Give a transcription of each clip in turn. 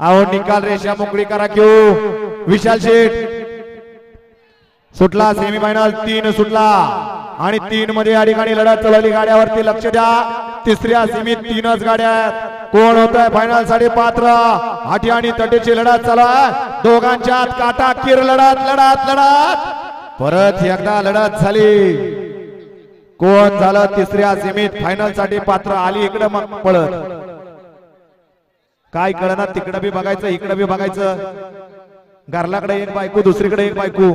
अहो निकाल रेषा मोकळी करा घेऊ विशाल शेठ. सुटला सेमी फायनल तीन सुटला. आणि तीन मध्ये या ठिकाणी लढत चालवली गाड्यावरती लक्ष द्या. तिसऱ्या सेमीत तीनच गाड्या आहेत. कोण होत आहे फायनलसाठी पात्र? आठी आणि तटेची लढत चालू. आहे दोघांच्यात काटा किर लढत लढत लढत. परत एकदा लढत झाली. कोण झालं तिसऱ्या सेमीत फायनलसाठी पात्र? आली इकडे मग पळत. काय कळणार तिकडं बी बघायचं इकडं बी बघायचं. घरलाकडे एक बायको दुसरीकडे एक बायको.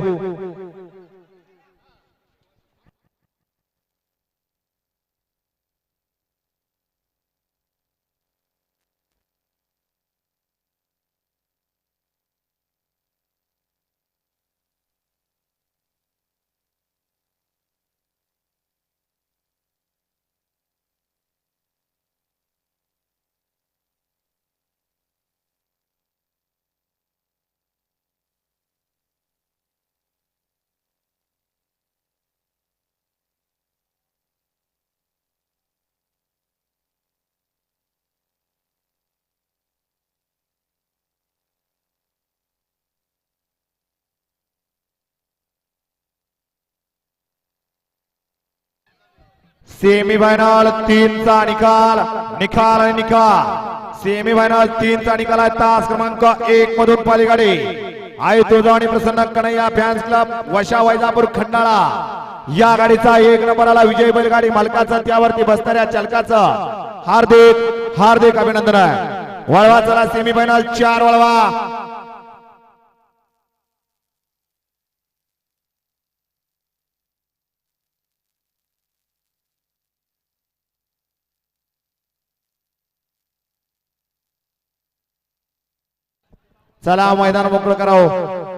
सेमी फायनल तीनचा निकाल निकाल आणि निकाल. सेमी फायनल तीनचा निकाल आहे तास क्रमांक एक मधून पालीगाडी आई तुझा आणि प्रसन्न कन्हैया फॅन्स क्लब वशा वैजापूर खंडाळा. या गाडीचा एक नंबर आला विजय बैलगाडी मालकाचा त्यावरती बसणाऱ्या चालकाचं. हार्दिक हार्दिक अभिनंदन आहे. वळवा चला सेमी फायनल चार वळवा. चला मैदान मोकळं करावं